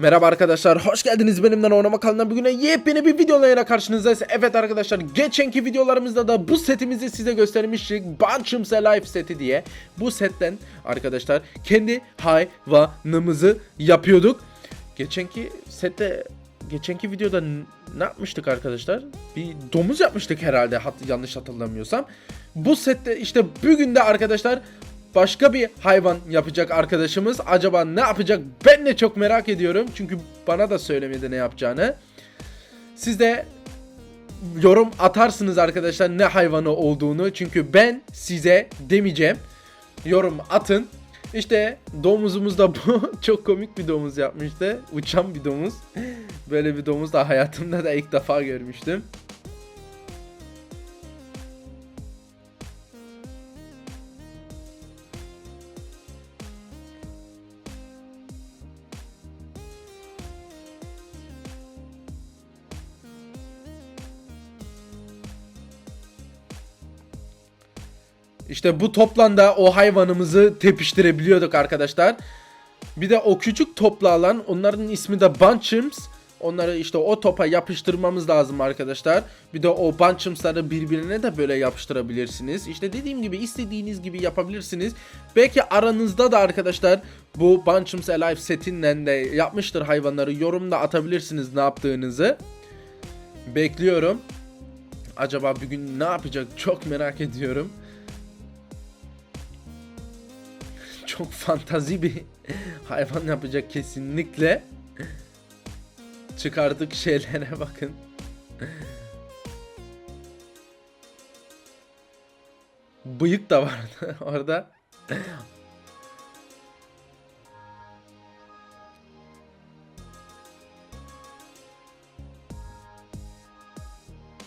Merhaba arkadaşlar, hoş geldiniz benimle oynama kanalına. Bugün yepyeni bir videoyla yine karşınızdayız. Evet arkadaşlar, geçenki videolarımızda da bu setimizi size göstermiştik. Bunchum's Alive seti diye. Bu setten arkadaşlar kendi hayvanımızı yapıyorduk. Geçenki sette, geçenki videoda ne yapmıştık arkadaşlar? Bir domuz yapmıştık herhalde hat, yanlış hatırlamıyorsam. Bu sette işte bugün de arkadaşlar başka bir hayvan yapacak arkadaşımız. Acaba ne yapacak? Ben de çok merak ediyorum. Çünkü bana da söylemedi ne yapacağını. Siz de yorum atarsınız arkadaşlar ne hayvanı olduğunu. Çünkü ben size demeyeceğim. Yorum atın. İşte domuzumuz da bu. Çok komik bir domuz yapmıştı. Uçan bir domuz. Böyle bir domuz da hayatımda da ilk defa görmüştüm. İşte bu toplanda o hayvanımızı tepiştirebiliyorduk arkadaşlar. Bir de o küçük topla alan onların ismi de Bunchums. Onları işte o topa yapıştırmamız lazım arkadaşlar. Bir de o Bunchums'ları birbirine de böyle yapıştırabilirsiniz. İşte dediğim gibi istediğiniz gibi yapabilirsiniz. Belki aranızda da arkadaşlar bu Bunchums Alive setinden de yapmıştır hayvanları. Yorumda atabilirsiniz ne yaptığınızı. Bekliyorum. Acaba bugün ne yapacak çok merak ediyorum. Çok fantazi bir hayvan yapacak kesinlikle. Çıkardık şeylere bakın. Bıyık da vardı orada.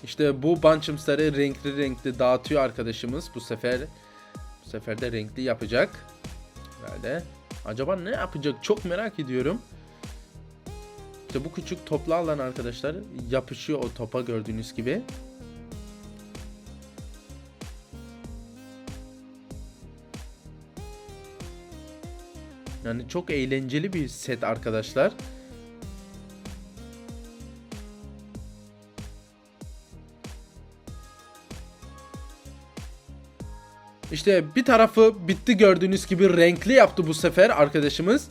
İşte bu bunchums'ları renkli renkli dağıtıyor arkadaşımız bu sefer. Bu sefer de renkli yapacak. Böyle. Acaba ne yapacak çok merak ediyorum. İşte bu küçük toplu alan arkadaşlar yapışıyor o topa gördüğünüz gibi. Yani çok eğlenceli bir set arkadaşlar. İşte bir tarafı bitti gördüğünüz gibi renkli yaptı bu sefer arkadaşımız.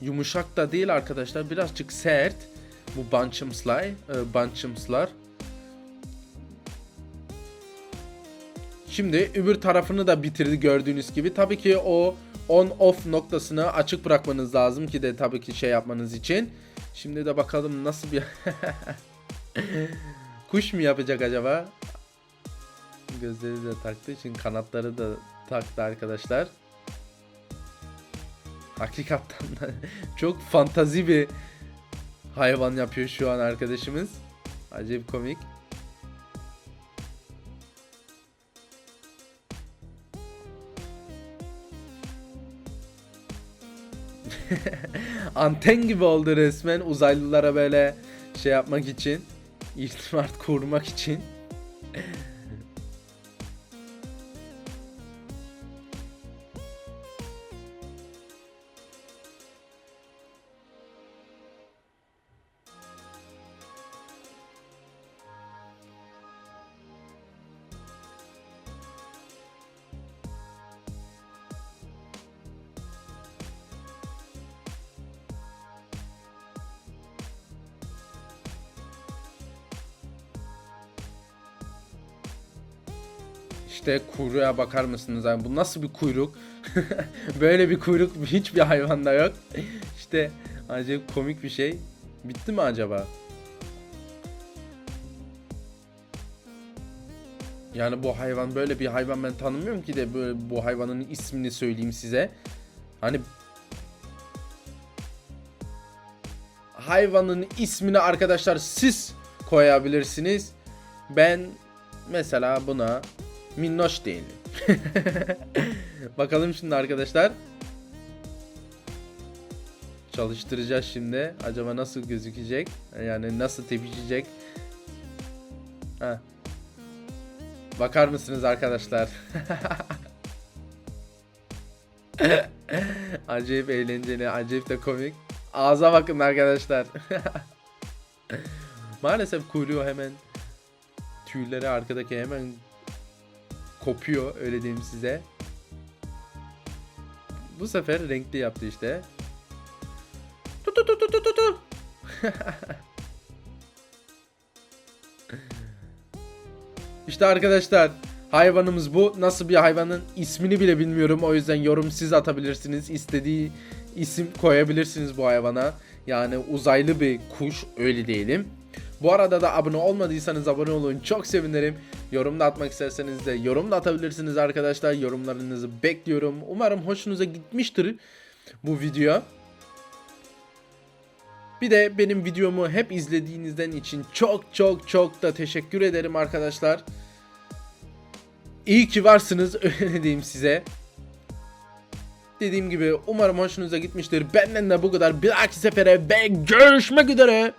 Yumuşak da değil arkadaşlar birazcık sert bu bunchumslar, e, bunchumslar. Şimdi öbür tarafını da bitirdi gördüğünüz gibi. Tabii ki o on off noktasını açık bırakmanız lazım ki de tabii ki şey yapmanız için. Şimdi de bakalım nasıl bir Kuş mu yapacak acaba? Gözleri de taktığı için kanatları da taktı arkadaşlar. Hakikaten çok fantazi bir hayvan yapıyor şu an arkadaşımız. Acayip komik. Anten gibi oldu resmen uzaylılara böyle şey yapmak için. İrtibat kurmak için. İşte kuyruğa bakar mısınız abi? Bu nasıl bir kuyruk? Böyle bir kuyruk hiçbir hayvanda yok. İşte acayip komik bir şey. Bitti mi acaba? Yani bu hayvan böyle bir hayvan ben tanımıyorum ki de böyle bu hayvanın ismini söyleyeyim size. Hani hayvanın ismini arkadaşlar siz koyabilirsiniz. Ben mesela buna minnoş diyelim. Bakalım şimdi arkadaşlar. Çalıştıracağız şimdi. Acaba nasıl gözükecek? Yani nasıl tepişecek? Ha. Bakar mısınız arkadaşlar? acayip eğlenceli, acayip de komik. Ağza bakın arkadaşlar. Maalesef kuyruğu hemen tüyleri arkadaki hemen kopuyor öyle diyeyim size. Bu sefer renkli yaptı işte. Tu tu tu tu tu tu tu. işte arkadaşlar hayvanımız bu. Nasıl bir hayvanın ismini bile bilmiyorum. O yüzden yorum siz atabilirsiniz. İstediği isim koyabilirsiniz bu hayvana. Yani uzaylı bir kuş öyle diyelim. Bu arada da abone olmadıysanız abone olun. Çok sevinirim. Yorum da atmak isterseniz de yorum da atabilirsiniz arkadaşlar. Yorumlarınızı bekliyorum. Umarım hoşunuza gitmiştir bu video. Bir de benim videomu hep izlediğinizden için çok çok çok da teşekkür ederim arkadaşlar. İyi ki varsınız öyle diyeyim size. Dediğim gibi umarım hoşunuza gitmiştir. Benden de bu kadar. Bir dahaki sefere ve görüşmek üzere.